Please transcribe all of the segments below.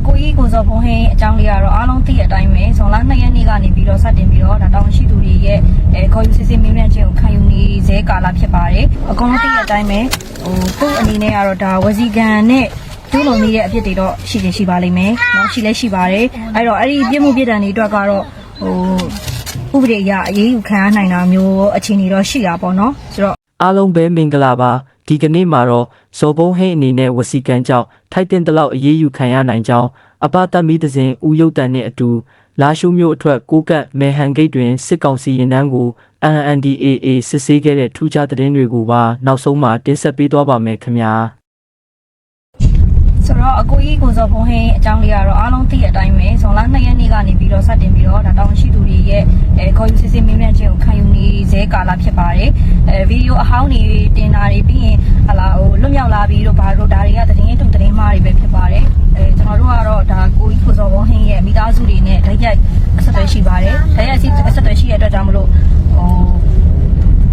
အကိုကြီးကိုစောဘုံဟင်းအကြောင်းလေးကတော့အားလုံးသိတဲ့အတိုင်းပဲဇွန်လ2ရက်နေ့ကနေပြီးတော့စတင်ပြီးတော့ဒါတောင်ရှိသူတွေရဲ့အဲခေါ်ယူစစ်စစ်မင်းမြတ်ခြင်းကိုခံယူနေစေကာလဖြစ်ပါတယ်အကုန်လုံးသိတဲ့အတိုင်းပဲဟိုခုအနေနဲ့ကတော့ဒါဝစီကန်နဲ့ကျူးလွန်မိတဲ့အဖြစ်တွေတော့ရှိရင်ရှိပါလိမ့်မယ်။နောက်ရှိလဲရှိပါတယ်။အဲ့တော့အဲ့ဒီပြစ်မှုပြစ်ဒဏ်တွေအတွက်ကတော့ဟိုဥပဒေအရအရေးယူခံရနိုင်တာမျိုးအခြေအနေတော့ရှိတာပေါ့နော်။ဆိုတော့အားလုံးပဲမင်္ဂလာပါ ဒီကနေ့မှာတော့ဇော်ဘုံဟိန်းအနေနဲ့ဝစီကန်ကြောင့်ထိုက်တင်တလောက်အေးအေးယူခံရနိုင်ကြောင်းအပတမီသစဉ်ဦးယုတ်တန်နဲ့အတူလာရှုမျိုးအထွတ်ကိုကတ်မေဟန်ဂိတ်တွင်စစ်ကောင်စီရင်နှန်းကို NNDAA စစ်ဆေးခဲ့တဲ့ထူးခြားသတင်းတွေကိုပါနောက်ဆုံးမှာတင်ဆက်ပေးသွားပါမယ်ခင်ဗျာဆို တော့အကိုကြီးကိုစောဖုံးဟင်းအကြောင်းလေးကတော့အားလုံးသိတဲ့အတိုင်းပဲဇွန်လ2ရက်နေ့ကနေပြီးတော့စတင်ပြီးတော့ဒါတောင်းရှိသူတွေရဲ့အဲခေါ်ယူစစ်စစ်မင်းမြန်းခြင်းကိုခံယူနေစေကာလဖြစ်ပါတယ်အဲဗီဒီယိုအဟောင်းတွေတင်တာတွေပြီးရင်ဟလာဟိုလွတ်မြောက်လာပြီးတော့ဘာလို့ဒါတွေကသတင်းတုံသတင်းမှားတွေပဲဖြစ်ပါတယ်အဲကျွန်တော်တို့ကတော့ဒါကိုကြီးကိုစောဖုံးဟင်းရဲ့မိသားစုတွေနဲ့ဓာတ်ရိုက်အဆက်အသွယ်ရှိပါတယ်ဓာတ်ရိုက်အဆက်အသွယ်ရှိတဲ့အတွက်ကြောင့်မလို့ဟို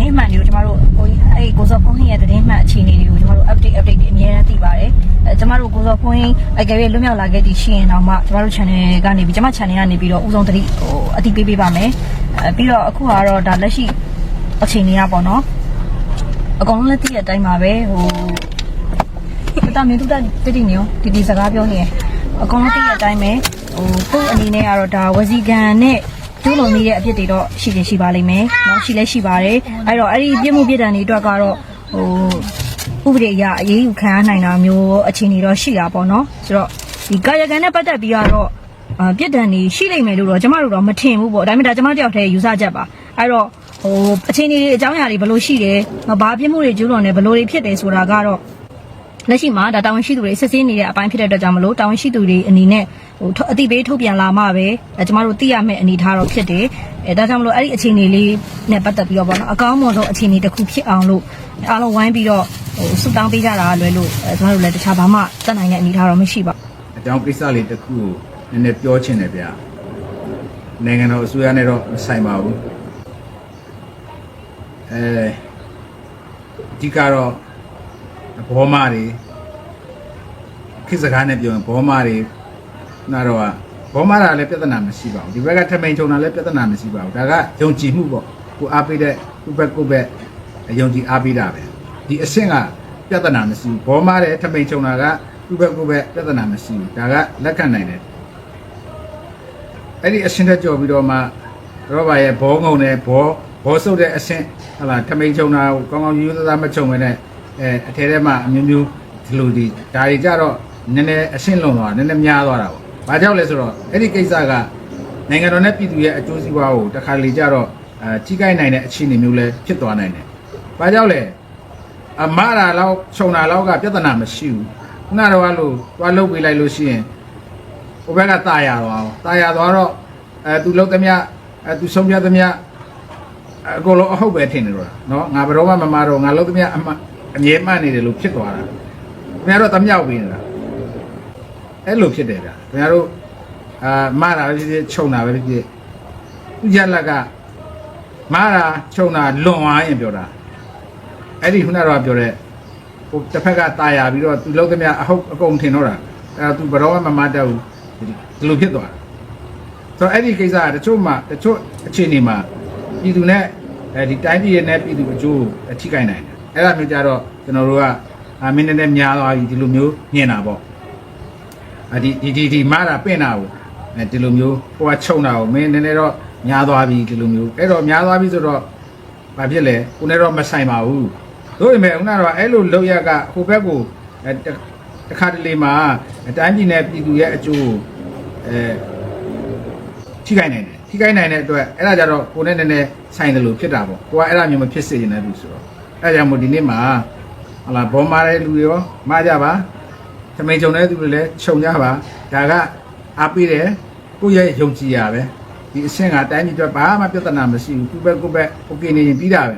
သတင်းမှန်တွေကိုကျမတို့ကိုကြီးအဲ့ဒီကိုစောဖုန်းဟင်းရဲ့သတင်းမှန်အခြေအနေတွေကိုကျမတို့ update update တွေအများအားသိပါတယ်အဲကျမတို့ကိုစောဖုန်းဟင်းအကယ်၍လွတ်မြောက်လာခဲ့သည်ရှိရင်တော့မှကျမတို့ channel ကနေပြီးကျမ channel ကနေပြီးတော့ဥဆုံးသတိဟိုအတိပေးပေးပါမယ်အဲပြီးတော့အခုကတော့ဒါလက်ရှိအခြေအနေကပေါ့နော်အကုန်လုံးလက်သိတဲ့အတိုင်းပါပဲဟိုတမင်းတို့တတိနေရောဒီဒီစကားပြောနေရအကုန်လုံးသိတဲ့အတိုင်းပဲဟိုသူ့အနေနဲ့ကတော့ဒါဝစီကန်နဲ့ ကျူးလွန်နေတဲ့အဖြစ်တွေတော့ရှိနေရှိပါလိမ့်မယ်เนาะရှိလဲရှိပါတယ်အဲ့တော့အဲ့ဒီပြစ်မှုပြစ်ဒဏ်တွေအတွက်ကတော့ဟိုဥပဒေအရအရေးယူခံရနိုင်တာမျိုးအခြေအနေတော့ရှိတာပေါ့เนาะဆိုတော့ဒီကာယကံနဲ့ပတ်သက်ပြီးတော့အာပြစ်ဒဏ်တွေရှိလိမ့်မယ်လို့တော့ကျမတို့တော့မထင်ဘူးပေါ့ဒါပေမဲ့ဒါကျမတယောက်တည်းယူဆချက်ပါအဲ့တော့ဟိုအခြေအနေတွေအကြောင်းအရာတွေဘယ်လိုရှိတယ်ဘာပြစ်မှုတွေကျူးလွန်တယ်ဘယ်လိုတွေဖြစ်တယ်ဆိုတာကတော့ လက်ရှိမှာဒါတာဝန်ရှိသူတွေစစ်ဆေးနေတဲ့အပိုင်းဖြစ်တဲ့အတွက်ကြောင့်မလို့တာဝန်ရှိသူတွေအနေနဲ့ ဟိုအတိပေးထုတ်ပြန်လာမှပဲအဲကျမတို့သိရမယ့်အနေအထားတော့ဖြစ်တယ်အဲဒါကြောင့်မလို့အဲ့ဒီအခြေအနေလေးနဲ့ပတ်သက်ပြီးတော့ပေါ့နော်အကောင်းမွန်ဆုံးအခြေအနေတစ်ခုဖြစ်အောင်လို့အားလုံးဝိုင်းပြီးတော့ဟိုဆူတောင်းပေးကြတာလွယ်လို့အဲကျမတို့လည်းတခြားဘာမှတတ်နိုင်တဲ့အနေအထားတော့မရှိပါဘူးအကြောင်းကိစ္စလေးတစ်ခုကိုနည်းနည်းပြောချင်တယ်ဗျနိုင်ငံတော်အစိုးရနဲ့တော့မဆိုင်ပါဘူးအဲဒီကတော့ဘောမတွေခေတ်စကားနဲ့ပြောရင်ဘောမတွေ နာတော့ကဘောမတာလည်းပြဿနာမရှိပါဘူးဒီဘက်ကထမိန်ချုံတာလည်းပြဿနာမရှိပါဘူးဒါကယုံကြည်မှုပေါ့ကိုအားပေးတဲ့ကိုဘက်ကိုဘက်ယုံကြည်အားပေးတာပဲဒီအဆင့်ကပြဿနာမရှိဘူးဘောမတဲ့ထမိန်ချုံတာကကိုဘက်ကိုဘက်ပြဿနာမရှိဘူးဒါကလက်ခံနိုင်တယ်အဲ့ဒီအဆင့်တက်ကြော်ပြီးတော့မှရောဘာရဲ့ဘောငုံတဲ့ဘောဘောဆုပ်တဲ့အဆင့်ဟလာထမိန်ချုံတာကိုကောင်းကောင်းရိုးရိုးသားသားမချုံပဲနဲ့အဲအထဲထဲမှာအမျိုးမျိုးဒီလိုဒီဒါတွေကြတော့နည်းနည်းအဆင့်လွန်သွားနည်းနည်းများသွားတာပေါ့။ ဘာကြောင့်လဲဆိုတော့အဲ့ဒီကိစ္စကနိုင်ငံတော်နဲ့ပြည်သူရဲ့အကျိုးစီးပွားကိုတခါလေကြတော့အဲထိခိုက်နိုင်တဲ့အခြေအနေမျိုးလည်းဖြစ်သွားနိုင်တယ်။ဘာကြောင့်လဲအမရာလောက်ခြုံတာလောက်ကပြဿနာမရှိဘူး။ခုနတော့လို့သွားလုတ်ပေးလိုက်လို့ရှိရင်ဟိုဘက်ကတာယာသွားအောင်တာယာသွားတော့အဲသူလုတ်သမျှအဲသူဆုံးဖြတ်သမျှအကုန်လုံးအဟုတ်ပဲထင်နေတော့နော်ငါဘယ်တော့မှမမတော့ငါလုတ်သမျှအမြဲမှန်နေတယ်လို့ဖြစ်သွားတာ။ခင်ဗျားတော့တမြောက်ပေးနေတာ။ အဲ့လိုဖြစ်တယ်ဗျာခင်ဗျားတို့အာမတာပဲဖြစ်ဖြစ်ခြုံတာပဲဖြစ်ဖြစ်သူရလက်ကမတာခြုံတာလွန်သွားရင်ပြောတာအဲ့ဒီခုနကတော့ပြောတဲ့ဟိုတစ်ဖက်ကตายရပြီးတော့သူလုတ်သမျှအဟုတ်အကုန်ထင်တော့တာအဲ့ဒါသူဘယ်တော့မှမမတတ်ဘူးဒီလိုဖြစ်သွားတာဆိုတော့အဲ့ဒီကိစ္စကတချို့မှတချို့အခြေအနေမှာပြည်သူနဲ့အဲဒီတိုင်းပြည်ရဲ့နဲ့ပြည်သူအကျိုးအထိကိုင်းနိုင်တယ်အဲ့ဒါမျိုးကြတော့ကျွန်တော်တို့ကအာမင်းနဲ့နဲ့များသွားပြီဒီလိုမျိုးညင်တာပေါ့အ ဒီဒီဒီဒီမာတာပင့်တာကိုအဲဒီလိုမျိုးဟိုကခြုံတာကိုမင်းနည်းနည်းတော့များသွားပြီဒီလိုမျိုးအဲ့တော့များသွားပြီဆိုတော့ဘာဖြစ်လဲကိုနဲ့တော့မဆိုင်ပါဘူးတို့ပေမဲ့ခုနကတော့အဲ့လိုလောက်ရကဟိုဘက်ကိုအဲတခါတလေမှာအတိုင်းပြည်နဲ့ပြည်သူရဲ့အကျိုးအဲထိခိုက်နိုင်တယ်ထိခိုက်နိုင်တဲ့အတွက်အဲ့ဒါကြတော့ကိုနဲ့နည်းနည်းဆိုင်တယ်လို့ဖြစ်တာပေါ့ကိုကအဲ့ဒါမျိုးမဖြစ်စေချင်တဲ့လူဆိုတော့အဲ့ဒါကြောင့်မို့ဒီနေ့မှာဟလာဘောမာတဲ့လူတွေရောမာကြပါ သမိန်ကြုံတဲ့သူတွေလည်းခြုံကြပါဒါကအားပေးတယ်ကိုယ့်ရဲ့ယုံကြည်ရပဲဒီအဆင့်ကတိုင်းပြည်အတွက်ဘာမှပြဿနာမရှိဘူးကိုယ့်ဘက်ကိုယ့်ဘက်โอเคနေရင်ပြီးတာပဲ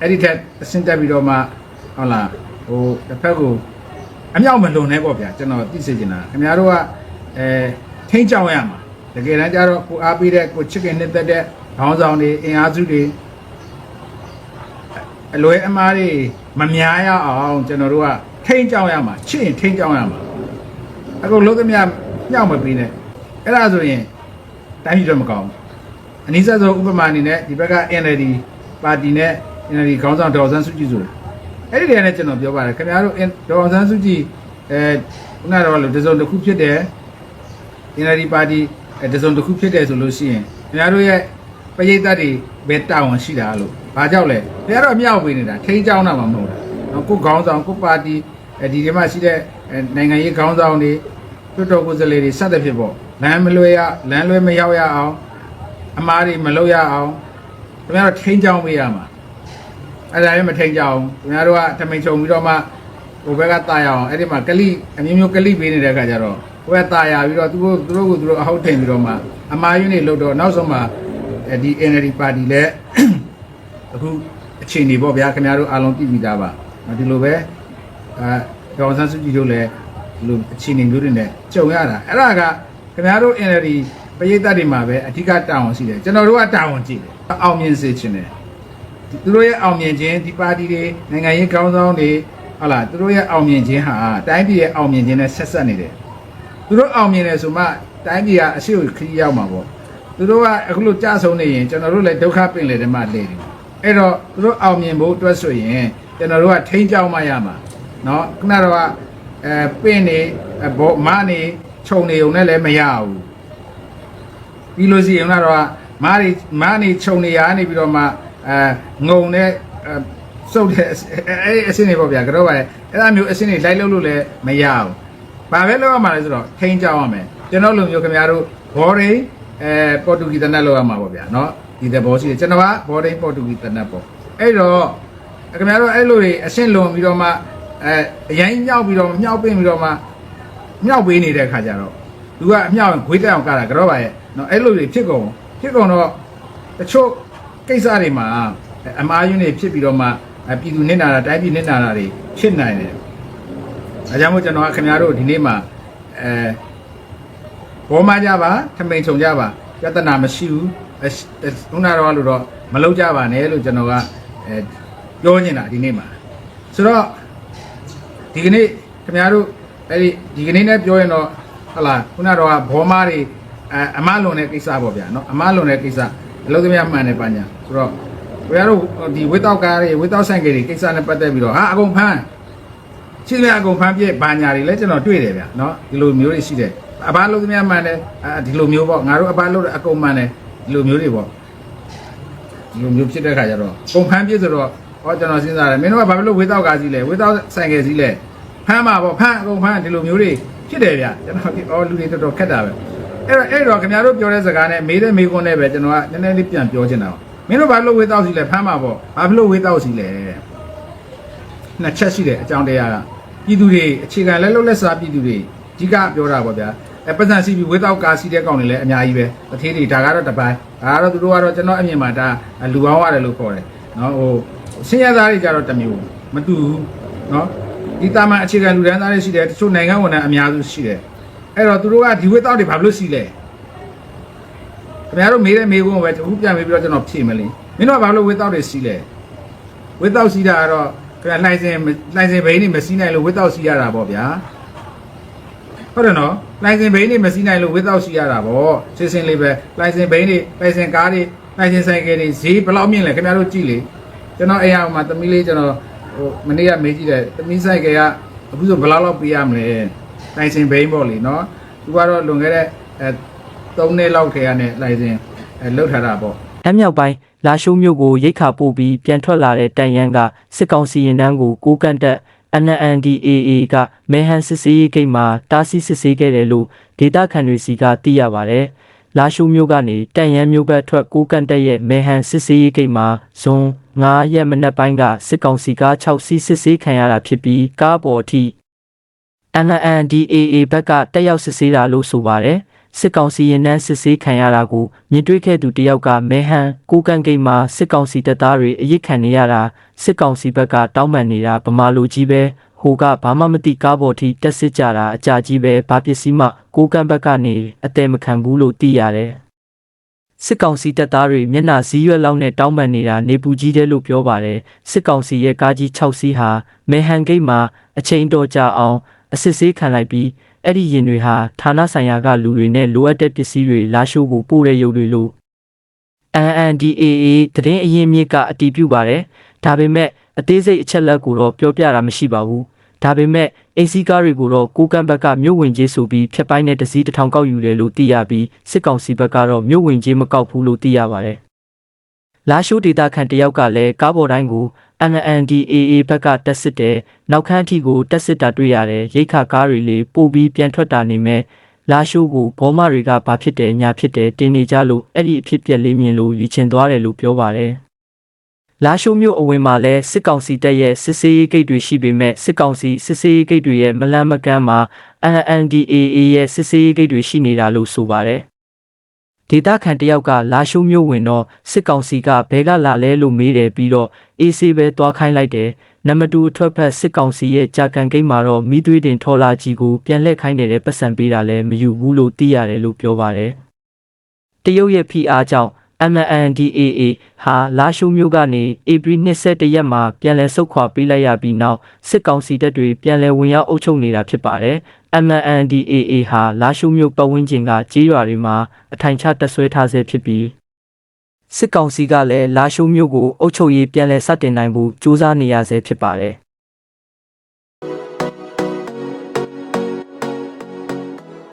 အဲ့ဒီထက်အဆင့်တက်ပြီးတော့မှဟုတ်လားဟိုတစ်ဖက်ကိုအမြောက်မလွန်နဲ့ပေါ့ဗျာကျွန်တော်သိစေချင်တာခင်ဗျားတို့ကအဲထိန်းချောင်းရမှာတကယ်တမ်းကျတော့ကိုအားပေးတဲ့ကိုချစ်ခင်နှစ်သက်တဲ့ခေါင်းဆောင်တွေအင်အားစုတွေအလွဲအမားတွေမများရအောင်ကျွန်တော်တို့က ထိန်းချောင်းရမှာချစ်ရင်ထိန်းချောင်းရမှာအခုလုံးသမျှညှောက်မပေးနဲ့အဲ့ဒါဆိုရင်တိုင်းပြည်တော့မကောင်းဘူးအနည်းဆက်ဆုံးဥပမာအနေနဲ့ဒီဘက်က NLD ပါတီနဲ့ NLD ခေါင်းဆောင်ဒေါ်အောင်ဆန်းစုကြည်ဆိုတာအဲ့ဒီတည်းနဲ့ကျွန်တော်ပြောပါတယ်ခင်ဗျားတို့ဒေါ်အောင်ဆန်းစုကြည်အဲခုနကတော့လို့တစုံတစ်ခုဖြစ်တယ် NLD ပါတီအဲတစုံတစ်ခုဖြစ်တယ်ဆိုလို့ရှိရင်ခင်ဗျားတို့ရဲ့ပရိသတ်တွေပဲတာဝန်ရှိတာလို့ဘာကြောက်လဲခင်ဗျားတို့အမြောက်ပေးနေတာထိန်းချောင်းတာမှမဟုတ်တာနော်ကိုခေါင်းဆောင်ကိုပါတီ အဲဒီဒီမှာရှိတဲ့အဲနိုင်ငံရေးခေါင်းဆောင်တွေတွတ်တော်ကိုယ်စားလှယ်တွေစသဖြင့်ပေါ့လမ်းမလွဲရလမ်းလွဲမရောက်ရအောင်အမားတွေမလုပ်ရအောင်ခင်ဗျားတို့ထိန်းချောင်းပေးရမှာအဲ့ဒါလည်းမထိန်းချောင်းခင်ဗျားတို့ကထမိန်ချုံပြီးတော့မှဟိုဘက်ကတာရအောင်အဲ့ဒီမှာကလိအမျိုးမျိုးကလိပေးနေတဲ့အခါကျတော့ဟိုဘက်တာရပြီးတော့သူတို့သူတို့ကိုသူတို့အဟုတ်ထိန်ပြီးတော့မှအမားယူနေလို့တော့နောက်ဆုံးမှအဲဒီ NLD ပါတီလည်းအခုအခြေအနေပေါ့ဗျာခင်ဗျားတို့အားလုံးသိပြီးသားပါဒီလိုပဲ အဲဒေါ်ဆန်းစုကြည်တို့လည်းဒီလိုအခြေအနေမျိုးတွေနဲ့ကြုံရတာအဲ့ဒါကခင်ဗျားတို့ NLD ပရိသတ်တွေမှာပဲအဓိကတာဝန်ရှိတယ်ကျွန်တော်တို့ကတာဝန်ကြည့်တယ်အောင်မြင်စေချင်တယ်သူတို့ရဲ့အောင်မြင်ခြင်းဒီပါတီတွေနိုင်ငံရေးကောင်းဆောင်တွေဟုတ်လားသူတို့ရဲ့အောင်မြင်ခြင်းဟာတိုင်းပြည်ရဲ့အောင်မြင်ခြင်းနဲ့ဆက်ဆက်နေတယ်သူတို့အောင်မြင်တယ်ဆိုမှတိုင်းပြည်ကအရှိကိုခရီးရောက်မှာပေါ့သူတို့ကအခုလိုကြဆုံးနေရင်ကျွန်တော်တို့လည်းဒုက္ခပင်လေတယ်မှလေတယ်အဲ့တော့သူတို့အောင်မြင်ဖို့အတွက်ဆိုရင်ကျွန်တော်တို့ကထိန်းကြောင်းမှရမှာ เนาะခုနကတော့ကအဲပင့်နေအဘောမနေခြုံနေုံနဲ့လည်းမရဘူးပြီးလို့ရှိရင်ခုနကတော့ကမားနေမားနေခြုံနေရနေပြီးတော့မှအဲငုံနဲ့အဲစုပ်တဲ့အဲအစင်းနေပေါ့ဗျာကတော့ပါလေအဲ့ဒါမျိုးအစင်းနေလိုက်လို့လို့လည်းမရဘူးဘာပဲလုပ်ရမှာလဲဆိုတော့ထိန်းကြောင်းရမယ်ကျွန်တော်လူမျိုးခင်ဗျားတို့ဘော်ရင်းအဲပေါ်တူဂီတနက်လုပ်ရမှာပေါ့ဗျာเนาะဒီတဲ့ဘောရှိတယ်ကျွန်တော်ကဘော်ရင်းပေါ်တူဂီတနက်ပေါ့အဲ့တော့ခင်ဗျားတို့အဲ့လိုတွေအရှင်းလွန်ပြီးတော့မှ အဲအရင်မြောက်ပြီးတော့မြောက်ပင်းပြီးတော့မှမြောက်ပေးနေတဲ့ခါကျတော့သူကအမြောက်ခွေးတက်အောင်ကတာကတော့ပါရဲ့နော်အဲ့လိုတွေဖြစ်ကုန်ဖြစ်ကုန်တော့တချို့ကိစ္စတွေမှာအမားယွန်းတွေဖြစ်ပြီးတော့မှပြည်သူနစ်နာတာတိုင်းပြည်နစ်နာတာတွေဖြစ်နိုင်တယ်အဲကြောင့်မို့ကျွန်တော်ကခင်ဗျားတို့ဒီနေ့မှာအဲဘောမကြပါထမိန်ချုံကြပါပြဿနာမရှိဘူးခုနတော့လို့တော့မလုပ်ကြပါနဲ့လို့ကျွန်တော်ကအဲပြောနေတာဒီနေ့မှာဆိုတော့ ဒီကနေ့ခင်ဗျားတို့အဲ့ဒီဒီကနေ့နဲ့ပြောရင်တော့ဟလာခုနကတော့ဘောမတွေအဲအမလွန်တဲ့ကိစ္စပေါ့ဗျာနော်အမလွန်တဲ့ကိစ္စအလုပ်သမားမှန်တယ်ပါညာဆိုတော့ခင်ဗျားတို့ဒီဝိတောက်ကားတွေဝိတောက်ဆိုင်ကတွေကိစ္စနဲ့ပတ်သက်ပြီးတော့ဟာအကုန်ဖမ်းရှိတယ်အကုန်ဖမ်းပြည့်ဘာညာတွေလည်းကျွန်တော်တွေ့တယ်ဗျာနော်ဒီလိုမျိုးတွေရှိတယ်အဘလုပ်သမားမှန်တယ်အဲဒီလိုမျိုးပေါ့ငါတို့အဘလုပ်တဲ့အကုန်မှန်တယ်ဒီလိုမျိုးတွေပေါ့ဒီလိုမျိုးဖြစ်တဲ့ခါကျတော့ပုံဖမ်းပြည့်ဆိုတော့ ဟောကျွန်တော်စဉ်းစားတယ်မင်းတို့ကဘာလို့ဝိတောက်ကားစီးလဲဝိတောက်ဆိုင်ကစီးလဲဖမ်းမှာပေါ့ဖမ်းအကုန်ဖမ်းဒီလိုမျိုးတွေဖြစ်တယ်ဗျာကျွန်တော်အော်လူတွေတော်တော်ခက်တာပဲအဲ့တော့အဲ့တော့ခင်ဗျားတို့ပြောတဲ့စကားနဲ့မေးတဲ့မေးခွန်းနဲ့ပဲကျွန်တော်ကနည်းနည်းလေးပြန်ပြောချင်တာပါမင်းတို့ဘာလို့ဝေတောက်စီလဲဖမ်းမှာပေါ့ဘာလို့ဝေတောက်စီလဲနှစ်ချက်ရှိတယ်အကြောင်းတရားကပြည်သူတွေအခြေခံလက်လုံးလက်စားပြည်သူတွေကြီးကပြောတာပေါ့ဗျာအဲပတ်စံစီပြီးဝေတောက်ကာစီးတဲ့ကောင်တွေလည်းအများကြီးပဲတထေးတွေဒါကတော့တပိုင်းဒါကတော့သူတို့ကတော့ကျွန်တော်အမြင်မှာဒါလူပေါင်းရတယ်လို့ခေါ်တယ်နော်ဟို ဆင်းရဲသားတွေကြတော့တစ်မျိုးမတူဘူးနော်ဒီတာမန်အခြေခံလူတန်းသားတွေရှိတယ်တချို့နိုင်ငံဝန်ထမ်းအများစုရှိတယ်အဲ့တော့သူတို့ကဒီဝေတောက်တွေဘာလို့စီးလဲခင်ဗျားတို့မေးတဲ့မေးခွန်းကိုပဲအခုပြန်မေးပြီးတော့ကျွန်တော်ဖြေမလို့မင်းတို့ကဘာလို့ဝေတောက်တွေစီးလဲဝေတောက်စီးတာကတော့ခင်ဗျာလိုင်စင်လိုင်စင်ဘိန်းနေမစီးနိုင်လို့ဝေတောက်စီးရတာပေါ့ဗျာဟုတ်တယ်နော်လိုင်စင်ဘိန်းနေမစီးနိုင်လို့ဝေတောက်စီးရတာပေါ့စစ်စင်လေးပဲလိုင်စင်ဘိန်းနေလိုင်စင်ကားတွေလိုင်စင်ဆိုင်ကယ်တွေဈေးဘယ်လောက်မြင့်လဲခင်ဗျားတို့ကြည့်လေ ကျွန်တော်အိမ်အောင်မှာသမီးလေးကျွန်တော်ဟိုမနေ့ကမေးကြည့်တယ်သမီးဆိုင်ကယ်ကအခုဆိုဘယ်လောက်လောက်ပေးရမလဲလိုင်စင်ဘိန်းပေါ့လေနော်သူကတော့လွန်ခဲ့တဲ့အဲ3နှစ်လောက်ခေတ်ကနေလိုင်စင်အဲလောက်ထားတာပေါ့။အမြောက်ပိုင်းလာရှိုးမြို့ကိုရိတ်ခါပို့ပြီးပြန်ထွက်လာတဲ့တန်ရန်ကစစ်ကောင်စီရင်တန်းကိုကိုကန့်တက် NNDAA ကမဲဟန်စစ်စေးရေးဂိတ်မှာတားဆီးစစ်ဆေးခဲ့တယ်လို့ဒေတာခန်တွေစီကသိရပါဗျ။လာရှိုးမြို့ကနေတန်ရန်မြို့ဘက်ထွက်ကိုကန့်တက်ရဲ့မဲဟန်စစ်စေးရေးဂိတ်မှာဇွန် 9ရက်မနက်ပိုင်းကစစ်ကောင်စီကား6စီးစစ်ဆေးခံရတာဖြစ်ပြီးကားပေါ်အထိ NNDAA ဘက်ကတက်ရောက်စစ်ဆေးတာလို့ဆိုပါတယ်။စစ်ကောင်စီရင်နှန်းစစ်ဆေးခံရတာကိုမြင်တွေ့ခဲ့သူတယောက်ကမဲဟန်ကိုကန်ဂိတ်မှာစစ်ကောင်စီတပ်သားတွေအယစ်ခံနေရတာစစ်ကောင်စီဘက်ကတောင်းပန်နေတာဗမာလူကြီးပဲဟိုကဘာမှမသိကားပေါ်ထိတက်စစ်ကြတာအကြကြီးပဲဘာပစ္စည်းမှကိုကန်ဘက်ကနေအတဲမခံဘူးလို့သိရတယ်။ စစ်ကောင်စီတပ်သားတွေမျက်နှာစည်းရွက်လောက်နဲ့တောင်းပန်နေတာနေပူကြီးတယ်လို့ပြောပါတယ်စစ်ကောင်စီရဲ့ကားကြီး6စီးဟာမဲဟန်ဂိတ်မှာအချိန်တော်ကြာအောင်အစစ်ဆေးခံလိုက်ပြီးအဲ့ဒီရင်တွေဟာဌာနဆိုင်ရာကလူတွေနဲ့လိုအပ်တဲ့ပစ္စည်းတွေလာရှိုးဖို့ပို့တဲ့ရုပ်တွေလို့ NNDAA သတင်းအရင်းမြစ်ကအတည်ပြုပါတယ်ဒါပေမဲ့အသေးစိတ်အချက်လက်ကိုတော့ပြောပြတာမရှိပါဘူး ဒါပေမဲ့အိမ်စီးကားတွေကိုတော့ကိုကန့်ဘက်ကမြို့ဝင်ကြီးဆိုပြီးဖျက်ပိုင်းတဲ့တစည်းတစ်ထောင်ကောက်ယူတယ်လို့သိရပြီးစစ်ကောင်စီဘက်ကတော့မြို့ဝင်ကြီးမကောက်ဘူးလို့သိရပါတယ်လာရှိုးဒေတာခန်တယောက်ကလည်းကားပေါ်တိုင်းကို NNDAA ဘက်ကတက်စစ်တယ်နောက်ခန်းအထိကိုတက်စစ်တာတွေ့ရတယ်ရိတ်ခါကားတွေလေးပို့ပြီးပြန်ထွက်တာနေမဲ့လာရှိုးကိုဘောမတွေကဘာဖြစ်တယ်ညာဖြစ်တယ်တင်းနေကြလို့အဲ့ဒီအဖြစ်ပြက်လေးမြင်လို့ယူချင်သွားတယ်လို့ပြောပါတယ် လာရှိုးမြို့အဝင်မှာလဲစစ်ကောင်စီတပ်ရဲ့စစ်စေးရေးဂိတ်တွေရှိပေမဲ့စစ်ကောင်စီစစ်စေးရေးဂိတ်တွေရဲ့မလန်းမကန်းမှာ NNDAA ရဲ့စစ်စေးရေးဂိတ်တွေရှိနေတာလို့ဆိုပါတယ်ဒေတာခန်တယောက်ကလာရှိုးမြို့ဝင်တော့စစ်ကောင်စီကဘဲကလာလဲလို့မေးတယ်ပြီးတော့အေးဆေးပဲတွားခိုင်းလိုက်တယ်နံပါတ်2အထွက်ဖက်စစ်ကောင်စီရဲ့ကြာကန်ဂိတ်မှာတော့မိသွေးတင်ထော်လာကြီးကိုပြန်လှည့်ခိုင်းတယ်ပတ်စံပေးတာလည်းမယူဘူးလို့သိရတယ်လို့ပြောပါတယ်တရုတ်ရဲ့ဖိအားကြောင့် MNDAA ဟာလာရှိုးမြို့ကနေဧပြီ22ရက်မှာပြန်လည်ဆုတ်ခွာပေးလိုက်ရပြီးနောက်စစ်ကောင်စီတပ်တွေပြန်လည်ဝင်ရောက်အုပ်ချုပ်နေတာဖြစ်ပါတယ်။ MNDAA ဟာလာရှိုးမြို့ပတ်ဝန်းကျင်ကကြေးရွာတွေမှာအထိုင်ချတပ်ဆွဲထားဆဲဖြစ်ပြီးစစ်ကောင်စီကလည်းလာရှိုးမြို့ကိုအုပ်ချုပ်ရေးပြန်လည်စတင်နိုင်ဖို့ကြိုးစားနေရဆဲဖြစ်ပါတယ်။